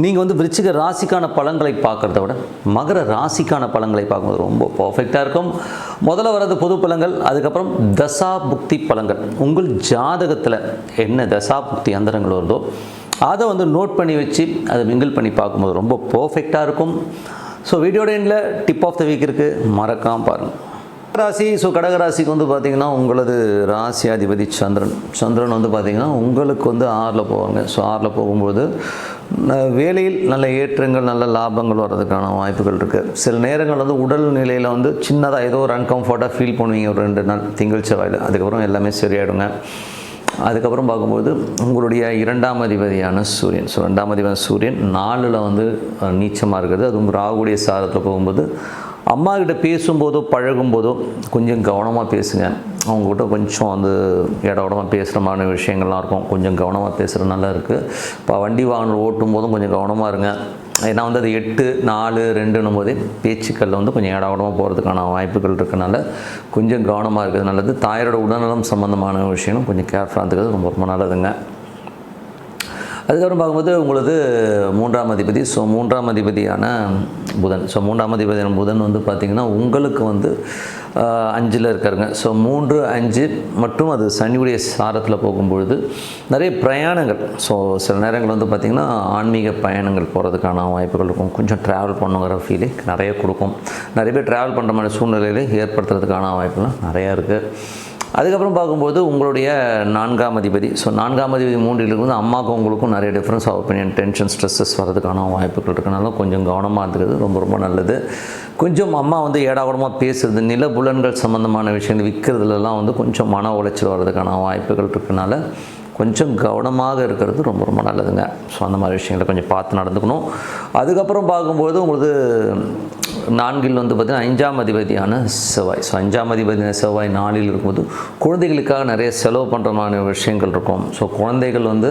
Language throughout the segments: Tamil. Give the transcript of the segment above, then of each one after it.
நீங்கள் வந்து விருச்சிக ராசிக்கான பலன்களை பார்க்குறத விட மகர ராசிக்கான பலன்களை பார்க்கும்போது ரொம்ப பர்ஃபெக்டாக இருக்கும். முதல்ல வர்றது பொது பலன்கள் அதுக்கப்புறம் தசா புக்தி பலன்கள். உங்கள் ஜாதகத்தில் என்ன தசா புக்தி அந்தரங்கள் வருதோ அதை வந்து நோட் பண்ணி வச்சு அதை மிங்கிள் பண்ணி பார்க்கும்போது ரொம்ப பர்ஃபெக்டாக இருக்கும். ஸோ வீடியோட எண்டில் டிப் ஆஃப் த வீக் இருக்குது மறக்காமல் பாருங்கள் ராசி ஸோ கடகராசிக்கு வந்து பார்த்திங்கன்னா உங்களது ராசி அதிபதி சந்திரன். சந்திரன் வந்து பார்த்திங்கன்னா உங்களுக்கு வந்து ஆறில் போவாங்க. ஸோ ஆறில் போகும்போது வேலையில் நல்ல ஏற்றங்கள் நல்ல லாபங்கள் வர்றதுக்கான வாய்ப்புகள் இருக்குது சில நேரங்கள் வந்து உடல் நிலையில் வந்து சின்னதாக ஏதோ ஒரு அன்கம்ஃபர்ட்டாக ஃபீல் பண்ணுவீங்க ஒரு ரெண்டு நாள் திங்கள் செவ்வாயில். அதுக்கப்புறம் எல்லாமே சரியாயிடுங்க. அதுக்கப்புறம் பார்க்கும்போது உங்களுடைய இரண்டாம் அதிபதியான சூரியன். ஸோ ரெண்டாம் அதிபதியான சூரியன் நாலில் வந்து நீச்சமாக இருக்குது அதுவும் ராகுடைய சாரத்தில் போகும்போது அம்மா கிட்ட பேசும்போதோ பழகும்போதோ கொஞ்சம் கவனமாக பேசுங்க. அவங்ககிட்ட கொஞ்சம் வந்து இட உடமாக பேசுகிற மாதிரி விஷயங்கள்லாம் இருக்கும். கொஞ்சம் கவனமாக பேசுகிற நல்லா இருக்குது இப்போ வண்டி வாகனம் ஓட்டும் போதும் கொஞ்சம் கவனமாக இருங்க. ஏன்னா வந்து அது எட்டு நாலு ரெண்டுன்னும் போதே பேச்சுக்களில் வந்து கொஞ்சம் இட போகிறதுக்கான வாய்ப்புகள் இருக்கனால கொஞ்சம் கவனமாக இருக்கிறது நல்லது. தாயாரோட உடல்நலம் சம்மந்தமான விஷயம் கொஞ்சம் கேர்ஃபுல்லாக இருக்கிறது ரொம்ப ரொம்ப நல்லதுங்க. அதுக்கப்புறம் பார்க்கும்போது உங்களது மூன்றாம் அதிபதி ஸோ மூன்றாம் அதிபதியான புதன். ஸோ மூன்றாம் அதிபதியான புதன் வந்து பார்த்திங்கன்னா உங்களுக்கு வந்து அஞ்சில் இருக்காருங்க. ஸோ மூன்று அஞ்சு மற்றும் அது சனியுடைய சாரத்தில் போகும்பொழுது நிறைய பிரயாணங்கள். ஸோ சில நேரங்கள் வந்து பார்த்திங்கன்னா ஆன்மீக பயணங்கள் போகிறதுக்கான வாய்ப்புகள் இருக்கும். கொஞ்சம் ட்ராவல் பண்ணுங்கிற ஃபீலிங் நிறைய கொடுக்கும். நிறைய பேர் ட்ராவல் பண்ணுற மாதிரி சூழ்நிலையில் ஏற்படுத்துறதுக்கான வாய்ப்புலாம் நிறையா இருக்குது அதுக்கப்புறம் பார்க்கும்போது உங்களுடைய நான்காம் அதிபதி. ஸோ நான்காம் அதிபதி மூன்றில் இருந்து அம்மாவுக்கும் உங்களுக்கும் நிறைய difference of opinion tension stresses வரதுக்கான வாய்ப்புகள் இருக்கனால கொஞ்சம் கவனமாக இருக்கிறது ரொம்ப ரொம்ப நல்லது. கொஞ்சம் அம்மா வந்து ஏடாகூடமாக பேசுறது நில புலன்கள் சம்மந்தமான விஷயங்கள் விற்கிறதுலலாம் வந்து கொஞ்சம் மன உளைச்சல் வர்றதுக்கான வாய்ப்புகள் இருக்கனால கொஞ்சம் கவனமாக இருக்கிறது ரொம்ப ரொம்ப நல்லதுங்க. ஸோ அந்த மாதிரி விஷயங்களை கொஞ்சம் பார்த்து நடந்துக்கணும். அதுக்கப்புறம் பார்க்கும்போது உங்களுக்கு நான்கில் வந்து பார்த்திங்கன்னா அஞ்சாம் அதிபதியான செவ்வாய். ஸோ அஞ்சாம் அதிபதியான செவ்வாய் நாளில் இருக்கும்போது குழந்தைகளுக்காக நிறைய செலவு பண்ணுற மாதிரி விஷயங்கள் இருக்கும். ஸோ குழந்தைகள் வந்து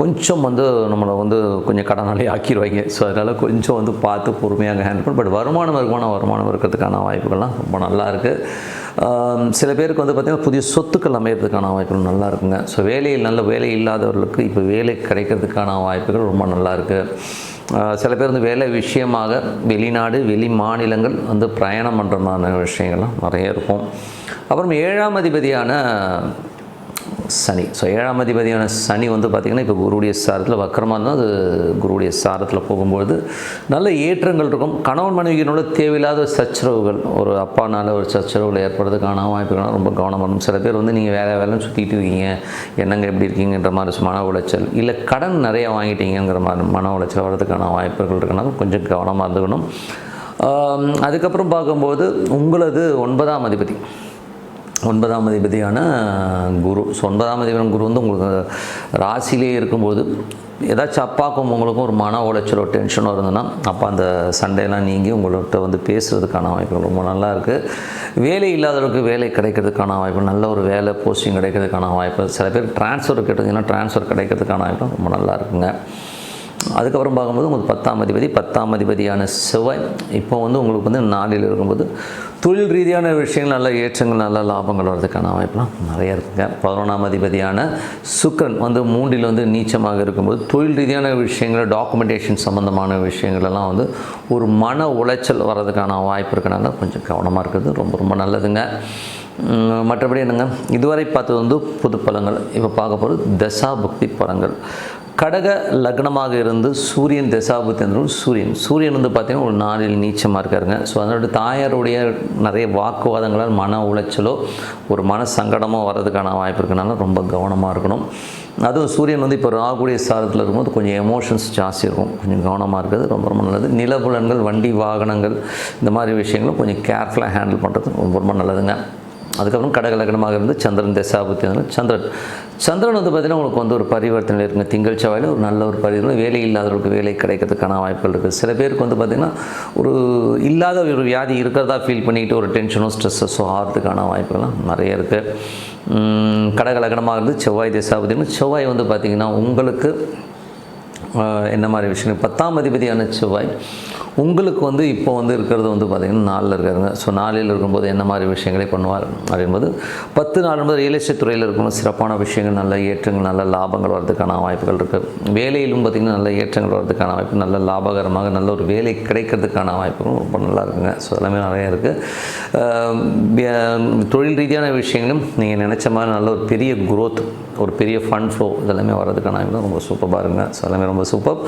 கொஞ்சம் வந்து நம்மளை வந்து கொஞ்சம் கடனாளி ஆக்கிடுவாங்க ஸோ அதனால் கொஞ்சம் வந்து பார்த்து பொறுமையாக ஹேண்டில் பண்ண பட் வருமானம் இருக்குமான வருமானம் இருக்கிறதுக்கான வாய்ப்புகள்லாம் ரொம்ப நல்லா இருக்குது சில பேருக்கு வந்து பார்த்திங்கன்னா புதிய சொத்துக்கள் அமையிறதுக்கான வாய்ப்புகள் நல்லா இருக்குங்க. ஸோ வேலையில் நல்ல வேலை இல்லாதவர்களுக்கு இப்போ வேலை கிடைக்கிறதுக்கான வாய்ப்புகள் ரொம்ப நல்லா இருக்குது சில பேர் வந்து வேலை விஷயமாக வெளிநாடு வெளி மாநிலங்கள் வந்து பிரயாணம் பண்ணுறமான விஷயங்கள்லாம் நிறைய இருக்கும். அப்புறம் ஏழாம் அதிபதியான சனி. ஸோ ஏழாம் அதிபதியான சனி வந்து பார்த்திங்கன்னா இப்போ குருவுடைய சாரத்தில் வக்கரமாக இருந்தால் அது குருவுடைய சாரத்தில் போகும்பொழுது நல்ல ஏற்றங்கள் இருக்கும். கணவன் மனைவியினோட தேவையில்லாத சச்சரவுகள் ஒரு அப்பானால ஒரு சச்சரவுகள் ஏற்படுறதுக்கான வாய்ப்புகள் ரொம்ப கவனம் பண்ணும் சில பேர் வந்து நீங்கள் வேலை வேலைன்னு சுற்றிட்டு இருக்கீங்க என்னங்க எப்படி இருக்கீங்கன்ற மாதிரி மன உளைச்சல். இல்லை கடன் நிறைய வாங்கிட்டீங்கிற மாதிரி மன உளைச்சல் வர்றதுக்கான வாய்ப்புகள் இருக்கனால கொஞ்சம் கவனமாக இருந்துக்கணும். அதுக்கப்புறம் பார்க்கும்போது உங்களது ஒன்பதாம் அதிபதி. ஒன்பதாம் அதிபதியான குரு. ஸோ ஒன்பதாம் அதிபதியான குரு வந்து உங்களுக்கு ராசிலே இருக்கும்போது ஏதாச்சும் அப்பாவுக்கும் உங்களுக்கும் ஒரு மன உளைச்சலோ டென்ஷனோ இருந்ததுன்னா அப்போ அந்த சண்டையெல்லாம் நீங்கி உங்கள்கிட்ட வந்து பேசுகிறதுக்கான வாய்ப்பு ரொம்ப நல்லா இருக்குது வேலை இல்லாதவர்களுக்கு வேலை கிடைக்கிறதுக்கான வாய்ப்பு நல்ல ஒரு வேலை போஸ்டிங் கிடைக்கிறதுக்கான வாய்ப்பு. சில பேர் ட்ரான்ஸ்ஃபர் கேட்டதுன்னா ட்ரான்ஸ்ஃபர் கிடைக்கிறதுக்கான வாய்ப்பு ரொம்ப நல்லா இருக்குங்க. அதுக்கப்புறம் பார்க்கும்போது உங்களுக்கு பத்தாம் அதிபதி பத்தாம் அதிபதியான செவ்வாய் இப்போ வந்து உங்களுக்கு வந்து நாளில் இருக்கும்போது தொழில் ரீதியான விஷயங்கள் நல்ல ஏற்றங்கள் நல்ல லாபங்கள் வர்றதுக்கான வாய்ப்புலாம் நிறைய இருக்குங்க. பதினொன்றாம் அதிபதியான சுக்கரன் வந்து மூன்றில் வந்து நீச்சமாக இருக்கும்போது தொழில் ரீதியான விஷயங்கள் டாக்குமெண்டேஷன் சம்மந்தமான விஷயங்களெல்லாம் வந்து ஒரு மன உளைச்சல் வர்றதுக்கான வாய்ப்பு இருக்கனால கொஞ்சம் கவனமாக இருக்கிறது ரொம்ப ரொம்ப நல்லதுங்க. மற்றபடி என்னங்க? இதுவரை பார்த்தது வந்து புது பலங்கள் இப்போ பார்க்க போகிறது தசா புக்தி கடக லக்னமாக இருந்து சூரியன் தசாபுத்தி சூரியன். சூரியன் வந்து பார்த்திங்கன்னா ஒரு நாளில் நீச்சமாக இருக்காருங்க. ஸோ அதனோட தாயாருடைய நிறைய வாக்குவாதங்களால் மன உளைச்சலோ ஒரு மன சங்கடமோ வர்றதுக்கான வாய்ப்பு இருக்கனால ரொம்ப கவனமாக இருக்கணும். அதுவும் சூரியன் வந்து இப்போ ராகுடைய சாரத்தில் இருக்கும்போது கொஞ்சம் எமோஷன்ஸ் ஜாஸ்தி இருக்கும். கொஞ்சம் கவனமாக இருக்கிறது ரொம்ப ரொம்ப நல்லது. நிலபுலன்கள் வண்டி வாகனங்கள் இந்த மாதிரி விஷயங்களும் கொஞ்சம் கேர்ஃபுல்லாக ஹேண்டில் பண்ணுறது ரொம்ப ரொம்ப நல்லதுங்க. அதுக்கப்புறம் கடகலக்கணமாக இருந்து சந்திரன் தசாபுத்தி வந்து சந்திரன். சந்திரன் வந்து பார்த்திங்கன்னா உங்களுக்கு வந்து ஒரு பரிவர்த்தனை இருக்குங்க. திங்கள் செவ்வாயில் ஒரு நல்ல ஒரு பரிவர்த்தனை. வேலை இல்லாதவர்களுக்கு வேலை கிடைக்கிறதுக்கான வாய்ப்புகள் இருக்குது. சில பேருக்கு வந்து பார்த்திங்கன்னா ஒரு இல்லாத ஒரு வியாதி இருக்கிறதா ஃபீல் பண்ணிக்கிட்டு ஒரு டென்ஷனோ ஸ்ட்ரெஸ்ஸஸோ ஆகிறதுக்கான வாய்ப்புகள்லாம் நிறைய இருக்குது கடகலக்கணமாக இருந்து செவ்வாய் தசாபுத்தி செவ்வாய் வந்து பார்த்திங்கன்னா உங்களுக்கு என்ன மாதிரி விஷயம் பத்தாம் அதிபதியான செவ்வாய் உங்களுக்கு வந்து இப்போ வந்து இருக்கிறது வந்து பார்த்திங்கன்னா நாளில் இருக்காருங்க. ஸோ நாளில் இருக்கும்போது என்ன மாதிரி விஷயங்களை பண்ணுவார் அப்படின்போது பத்து நாள் என்பது ரியல் எஸ்டேட் துறையில் இருக்கணும் சிறப்பான விஷயங்கள் நல்ல ஏற்றங்கள் நல்ல லாபங்கள் வர்றதுக்கான வாய்ப்புகள் இருக்குது வேலையிலும் பார்த்திங்கன்னா நல்ல ஏற்றங்கள் வர்றதுக்கான வாய்ப்பு நல்ல லாபகரமாக நல்ல ஒரு வேலை கிடைக்கிறதுக்கான வாய்ப்புகளும் ரொம்ப நல்லா இருக்குங்க. ஸோ எல்லாமே நிறைய இருக்குது தொழில் ரீதியான விஷயங்களும் நீங்கள் நினச்ச மாதிரி நல்ல ஒரு பெரிய குரோத் ஒரு பெரிய ஃபண்ட் ஃப்ளோ இதெல்லாமே வர்றதுக்கான வாய்ப்பு ரொம்ப சூப்பராக இருங்க ஸோ எல்லாமே ரொம்ப சூப்பர்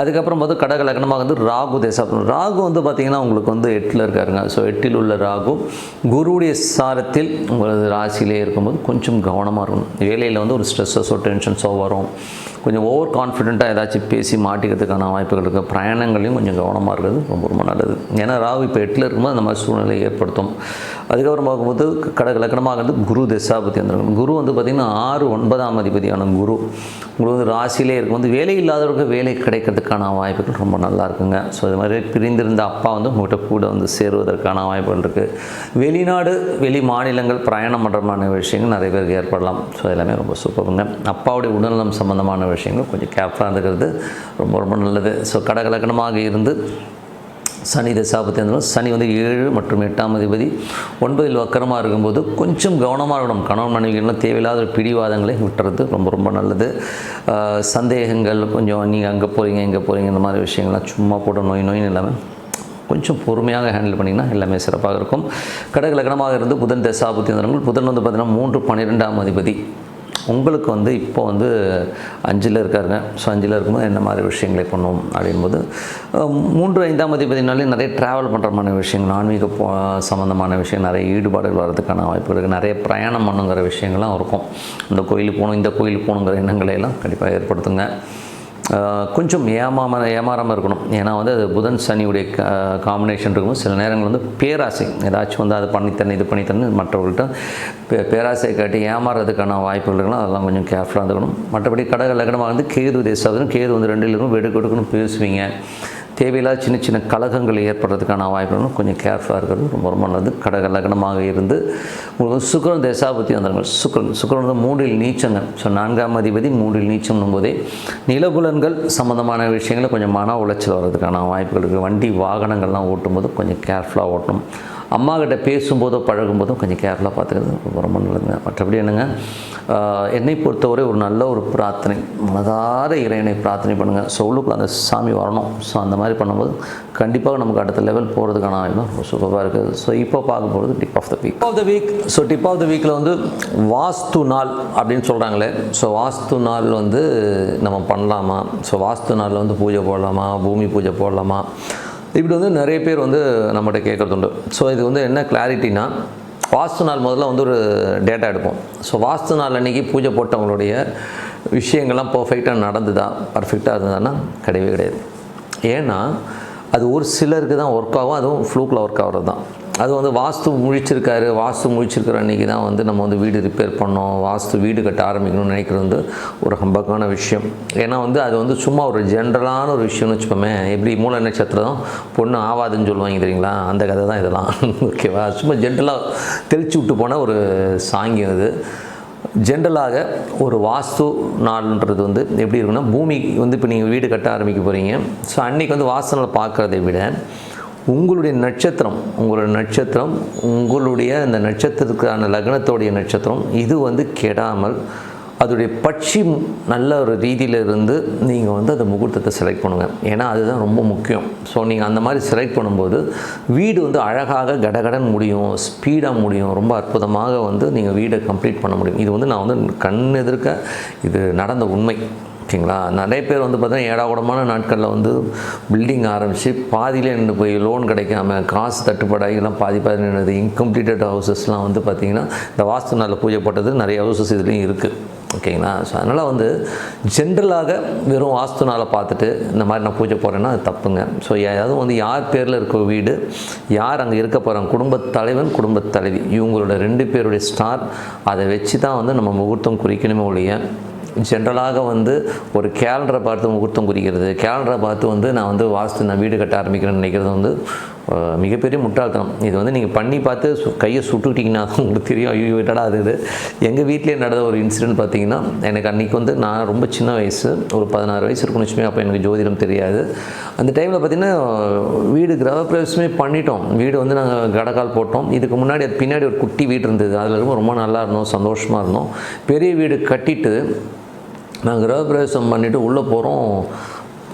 அதுக்கப்புறம் பார்த்து கடக லக்னமாக வந்து ராகு தேசம் ராகு வந்து பார்த்திங்கன்னா உங்களுக்கு வந்து எட்டில் இருக்காருங்க. ஸோ எட்டில் உள்ள ராகு குருவுடைய சாரத்தில் உங்களது ராசியிலே இருக்கும்போது கொஞ்சம் கவனமாக இருக்கணும். வேலையில் வந்து ஒரு ஸ்ட்ரெஸ்ஸஸோ டென்ஷன்ஸோ வரும். கொஞ்சம் ஓவர் கான்ஃபிடென்ட்டாக ஏதாச்சும் பேசி மாட்டிக்கிறதுக்கான வாய்ப்புகள் இருக்குது பிரயாணங்களையும் கொஞ்சம் கவனமாக இருக்கிறது ரொம்ப ரொம்ப நல்லது. ஏன்னா ராகு இப்போ எட்டில் இருக்கும்போது அந்த மாதிரி சூழ்நிலை ஏற்படுத்தும். அதுக்கப்புறம் பார்க்கும்போது கடக லக்னமாக வந்து குரு தசாபதி வந்துருக்கும் குரு வந்து பார்த்திங்கன்னா ஆறு ஒன்பதாம் அதிபதியான குரு. உங்களுக்கு வந்து ராசியிலே இருக்கும் வந்து வேலை இல்லாதவருக்கு வேலை கிடைக்கிறதுக்கான வாய்ப்புகள் ரொம்ப நல்லா இருக்குங்க. ஸோ இது மாதிரி பிரிந்திருந்த அப்பா வந்து உங்கள்கிட்ட கூட வந்து சேருவதற்கான வாய்ப்புகள் இருக்குது வெளிநாடு வெளி மாநிலங்கள் பிரயாணம் பண்ணுறமான விஷயங்கள் நிறைய பேருக்கு ஏற்படலாம். ஸோ எல்லாமே ரொம்ப சூப்பருங்க அப்பாவுடைய உடல்நலம் சம்மந்தமான விஷயங்கள் கொஞ்சம் கேர்ஃபுல்லாக இருந்துக்கிறது ரொம்ப ரொம்ப நல்லது. ஸோ கடகலக்கணமாக இருந்து சனி தசாபத்தி இருந்தாலும் சனி வந்து ஏழு மற்றும் எட்டாம் அதிபதி. ஒன்பதில் வக்கரமாக இருக்கும்போது கொஞ்சம் கவனமாக இருக்கணும். கணவன் மனைவிகள்லாம் தேவையில்லாத ஒரு பிடிவாதங்களை விட்டுறது ரொம்ப ரொம்ப நல்லது. சந்தேகங்கள் கொஞ்சம் நீங்கள் அங்கே போகிறீங்க இங்கே போகிறீங்க இந்த மாதிரி விஷயங்கள்லாம் சும்மா போட நோய் நோயின்னு இல்லாமல் கொஞ்சம் பொறுமையாக ஹேண்டில் பண்ணிங்கன்னா எல்லாமே சிறப்பாக இருக்கும். கடக லக்னமாக இருந்து புதன் தசாபுத்தி புதன் வந்து பார்த்திங்கன்னா மூன்று பன்னிரெண்டாம் அதிபதி. உங்களுக்கு வந்து இப்போ வந்து அஞ்சில் இருக்காருங்க. ஸோ அஞ்சில் இருக்கும்போது என்ன மாதிரி விஷயங்களை பண்ணுவோம் அப்படின்போது மூன்று ஐந்தாம் அதிபதினாலே நிறைய ட்ராவல் பண்ணுறமான விஷயங்கள் ஆன்மீக சம்மந்தமான விஷயம் நிறைய ஈடுபாடுகள் வர்றதுக்கான வாய்ப்பு இருக்குது நிறைய பிரயாணம் பண்ணுங்கிற விஷயங்கள்லாம் இருக்கும். இந்த கோயிலுக்கு போகணும் இந்த கோயிலுக்கு போகணுங்கிற எண்ணங்களை எல்லாம் கண்டிப்பாக ஏற்படுத்துங்க. கொஞ்சம் ஏமாம ஏமாறாமல் இருக்கணும். ஏன்னா வந்து அது புதன் சனியுடைய காம்பினேஷன் இருக்கும் சில நேரங்கள் வந்து பேராசை. ஏதாச்சும் வந்து அதை பண்ணித்தரணும் இது பண்ணித்தரணும் மற்றவர்கள்ட்ட பே பேராசை காட்டி ஏமாறுறதுக்கான வாய்ப்புகள் இருக்கலாம் அதெல்லாம் கொஞ்சம் கேர்ஃபுல்லாக இருந்துக்கணும். மற்றபடி கடக லக்னமாக வந்து கேது தேசாவதும் கேது வந்து ரெண்டில் இருக்கும் வெடுக்கு வெடுக்குன்னு பேசுவீங்க. தேவையில்லாத சின்ன சின்ன கழகங்கள் ஏற்படுறதுக்கான வாய்ப்புகளும் கொஞ்சம் கேர்ஃபுல்லாக இருக்கிறது. ரொம்ப ரொம்ப நல்லது. கடக லக்னமாக இருந்து உங்களுக்கு சுக்கரன் தசாபத்தி வந்துடுங்க சுக்கரன் சுக்கரன் வந்து மூன்றில் நீச்சங்க ஸோ நான்காம் அதிபதி மூன்றில் நீச்சம்னும் போதே நிலபுலன்கள் சம்மந்தமான விஷயங்களை கொஞ்சம் மன உளைச்சல் வர்றதுக்கான வாய்ப்புகள் இருக்குது வண்டி வாகனங்கள்லாம் ஓட்டும்போது கொஞ்சம் கேர்ஃபுல்லாக ஓட்டணும். அம்மா கிட்ட பேசும்போதோ பழகும்போதும் கொஞ்சம் கேர்ஃபுல்லாக பார்த்துக்கிறது ரொம்ப நல்லதுங்க. மற்றபடி என்னங்க என்னை பொறுத்தவரை ஒரு நல்ல ஒரு பிரார்த்தனை மனதார இறைவனை பிரார்த்தனை பண்ணுங்கள் ஸோ உள்ளுக்குள்ள அந்த சாமி வரணும். ஸோ அந்த மாதிரி பண்ணும்போது கண்டிப்பாக நமக்கு அடுத்த லெவல் போகிறதுக்கான ஆயுதம் ரொம்ப சூப்பராக இருக்குது. ஸோ இப்போ பார்க்க போகிறது tip of the week of the week so tip of the வீக்கில் வந்து வாஸ்து நாள் அப்படின்னு சொல்கிறாங்களே ஸோ வாஸ்து நாள் வந்து நம்ம பண்ணலாமா? ஸோ வாஸ்து நாளில் வந்து பூஜை போடலாமா? பூமி பூஜை போடலாமா? இப்படி வந்து நிறைய பேர் வந்து நம்மகிட்ட கேட்குறது உண்டு ஸோ இது வந்து என்ன கிளாரிட்டினா வாஸ்து நாள் முதல்ல வந்து ஒரு டேட்டா எடுப்போம். ஸோ வாஸ்து நாள் அன்றைக்கி பூஜை போட்டவங்களுடைய விஷயங்கள்லாம் பர்ஃபெக்டாக நடந்துதா? பர்ஃபெக்டாக இருந்ததுன்னா கிடையவே கிடையாது. ஏன்னா அது ஒரு சிலருக்கு தான் ஒர்க் ஆகும் அதுவும் ஃப்ளூக்கில் ஒர்க் ஆகிறது தான் அது வந்து வாஸ்து முழிச்சிருக்காரு வாஸ்து முழிச்சிருக்கிற அன்றைக்கி தான் வந்து நம்ம வந்து வீடு ரிப்பேர் பண்ணோம் வாஸ்து வீடு கட்ட ஆரம்பிக்கணும்னு நினைக்கிறது வந்து ஒரு ஹம்பக்கான விஷயம். ஏன்னா வந்து அது வந்து சும்மா ஒரு ஜென்ரலான ஒரு விஷயம்னு வச்சுப்போமே எப்படி மூல நட்சத்திரம் பொண்ணு ஆவாதுன்னு சொல்லுவாங்க தெரியுங்களா? அந்த கதை தான் இதெல்லாம். ஓகேவா சும்மா ஜென்ரலாக தெளிச்சு விட்டு போன ஒரு சாங்கியம் இது ஜென்ரலாக ஒரு வாஸ்து நாள்ன்றது வந்து எப்படி இருக்குன்னா பூமி வந்து இப்போ நீங்கள் வீடு கட்ட ஆரம்பிக்க போகிறீங்க ஸோ அன்றைக்கி வந்து வாஸ்து நாள் பார்க்குறதை விட உங்களுடைய நட்சத்திரம் உங்களுடைய நட்சத்திரம் உங்களுடைய அந்த நட்சத்திரத்துக்கான லக்னத்தோடைய நட்சத்திரம் இது வந்து கெடாமல் அதோடைய பட்சி நல்ல ஒரு ரீதியில் இருந்து நீங்கள் வந்து அந்த முகூர்த்தத்தை செலக்ட் பண்ணுங்கள் ஏன்னா அதுதான் ரொம்ப முக்கியம். ஸோ நீங்கள் அந்த மாதிரி செலக்ட் பண்ணும்போது வீடு வந்து அழகாக கடகடன் முடியும் ஸ்பீடாக முடியும் ரொம்ப அற்புதமாக வந்து நீங்கள் வீடை கம்ப்ளீட் பண்ண முடியும். இது வந்து நான் வந்து கண் எதிர்க்க இது நடந்த உண்மை. ஓகேங்களா? நிறைய பேர் வந்து பார்த்தீங்கன்னா ஏடாகூடமான நாட்களில் வந்து பில்டிங் ஆரம்பித்து பாதியிலே நின்று போய் லோன் கிடைக்காம காசு தட்டுப்பாடாகி எல்லாம் பாதி பாதி நின்றது இன்கம்ப்ளீட்டட் ஹவுசஸ்லாம் வந்து பார்த்திங்கன்னா இந்த வாஸ்து நாளில் பூஜை போட்டது நிறைய ஹவுசஸ் இதுலேயும் இருக்குது ஓகேங்களா? ஸோ அதனால் வந்து ஜென்ரலாக வெறும் வாஸ்துனால் பார்த்துட்டு இந்த மாதிரி நான் பூஜை போகிறேன்னா அது தப்புங்க. ஸோ அதுவும் வந்து யார் பேரில் இருக்க வீடு யார் அங்கே இருக்க போகிறாங்க குடும்பத் தலைவன் குடும்பத் தலைவி. இவங்களோட ரெண்டு பேருடைய ஸ்டார் அதை வச்சு தான் வந்து நம்ம முகூர்த்தம் குறிக்கணுமே ஒழிய ஜென்ரலாக வந்து ஒரு கேலண்டரை பார்த்து முகூர்த்தம் குறிக்கிறது. கேலண்டரை பார்த்து வந்து நான் வந்து வாஸ்து நான் வீடு கட்ட ஆரம்பிக்கிறேன்னு நினைக்கிறது வந்து மிகப்பெரிய முட்டாள்தனம் இது வந்து நீங்கள் பண்ணி பார்த்து சு- கையை சுட்டுக்கிட்டிங்கன்னா தான் உங்களுக்கு தெரியும். ஐயோ விட்டடா அது இது? எங்கள் வீட்டிலே நடந்த ஒரு இன்சிடென்ட் பார்த்தீங்கன்னா எனக்கு அன்றைக்கி வந்து நான் ரொம்ப சின்ன வயசு ஒரு பதினாறு வயசு இருக்குன்னு வச்சுமே அப்போ எனக்கு ஜோதிடம் தெரியாது. அந்த டைமில் பார்த்தீங்கன்னா வீடு கிரகப்பிரவேசமே பண்ணிட்டோம். வீடு வந்து நாங்கள் கடக்கால் போட்டோம். இதுக்கு முன்னாடி அது பின்னாடி ஒரு குட்டி வீடு இருந்தது. அதில் ரொம்ப ரொம்ப நல்லா இருந்தோம் சந்தோஷமாக இருந்தோம். பெரிய வீடு கட்டிட்டு நாங்கள் கிரகப்பிரவேசம் பண்ணிவிட்டு உள்ளே போகிறோம்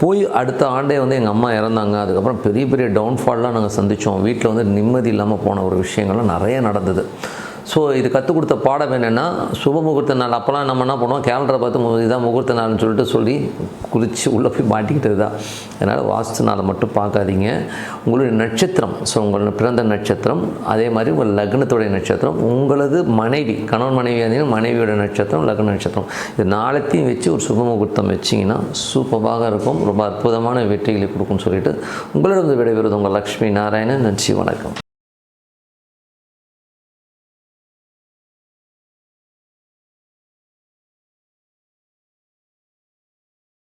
போய் அடுத்த ஆண்டே வந்து எங்கள் அம்மா இறந்தாங்க. அதுக்கப்புறம் பெரிய பெரிய டவுன்ஃபால்லாம் நாங்கள் சந்தித்தோம் வீட்டில் வந்து நிம்மதி இல்லாமல் போன ஒரு விஷயங்கள்லாம் நிறைய நடந்தது. ஸோ இது கற்றுக் கொடுத்த பாடம் என்னென்னா சுப முகூர்த்த நாள். அப்போல்லாம் நம்ம என்ன பண்ணுவோம்? கேலண்டரை பார்த்து மு- இதான் முகூர்த்த நாள்னு சொல்லிட்டு சொல்லி குறித்து உள்ளே போய் மாட்டிக்கிட்டது தான். அதனால் வாஸ்து நாளை மட்டும் பார்க்காதீங்க. உங்களுடைய நட்சத்திரம் ஸோ உங்களோட பிறந்த நட்சத்திரம் அதே மாதிரி உங்கள் லக்னத்துடைய நட்சத்திரம் உங்களது மனைவி கணவன் மனைவி இருந்தீங்கன்னா மனைவியோட நட்சத்திரம் லக்ன நட்சத்திரம். இது நாளத்தையும் வச்சு ஒரு சுப முகூர்த்தம் வச்சிங்கன்னா சூப்பராக இருக்கும். ரொம்ப அற்புதமான வெற்றிகளை கொடுக்கும்னு சொல்லிட்டு உங்களிடம் விடைபெறுவது உங்கள் லக்ஷ்மி நாராயணன். நன்றி வணக்கம்.